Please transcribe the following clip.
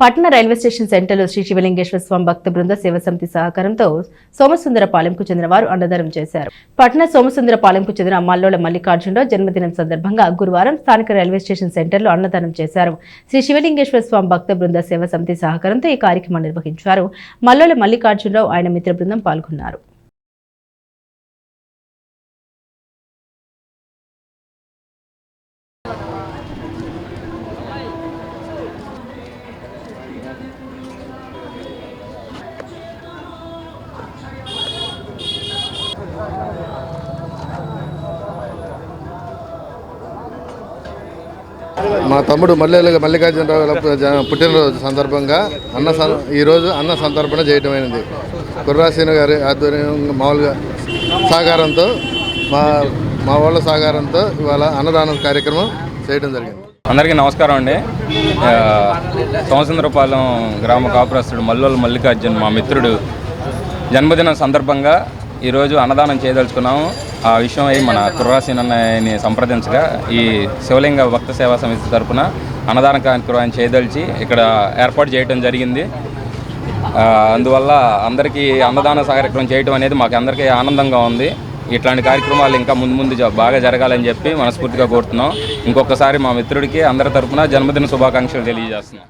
పట్న railway station సెంటర్లో శ్రీ శివలింగేశ్వర స్వామి భక్త బృంద సేవ సమితి సహకారంతో సోమసుందరపాలెంకు చెందిన వారు అన్నదానం చేశారు. పట్న సోమసుందరపాలెంకు చెందిన మల్లోల మల్లికార్జునరావు జన్మదినం సందర్భంగా గురువారం స్థానిక రైల్వే స్టేషన్ సెంటర్లో అన్నదానం చేశారు. శ్రీ శివలింగేశ్వర స్వామి భక్త బృంద సేవ సమితి సహకారంతో ఈ కార్యక్రమం నిర్వహించారు. మల్లోల మల్లికార్జునరావు ఆయన మిత్ర బృందం పాల్గొన్నారు. మా తమ్ముడు మల్లెల మల్లికార్జునరావు పుట్టినరోజు సందర్భంగా అన్న సం- ఈరోజు అన్న సంతర్పణ చేయటమైనది. కుర్రాసీన గారి ఆధ్వర్యం మామూలుగా సహకారంతో మా మా వాళ్ళ సహకారంతో ఇవాళ అన్నదానం కార్యక్రమం చేయడం జరిగింది. అందరికీ నమస్కారం అండి. ఆ, గ్రామ కాపురస్తుడు మల్లోల మల్లికార్జున్ మా మిత్రుడు. జన్మదినం సందర్భంగా ఈరోజు అన్నదానం చేయదలుచుకున్నాము. ఆ విషయం అయి మన కుర్రాసీనని సంప్రదించగా ఈ శివలింగ భక్త సేవా సమితి తరపున అన్నదాన కార్యక్రమాన్ని చేయదలిచి ఇక్కడ ఏర్పాటు చేయడం జరిగింది. అందువల్ల అందరికీ అన్నదాన కార్యక్రమం చేయడం అనేది మాకు అందరికీ ఆనందంగా ఉంది. ఇట్లాంటి కార్యక్రమాలు ఇంకా ముందు ముందు బాగా జరగాలని చెప్పి మనస్ఫూర్తిగా కోరుతున్నాం. ఇంకొకసారి మా మిత్రుడికి అందరి తరపున జన్మదిన శుభాకాంక్షలు తెలియజేస్తున్నాం.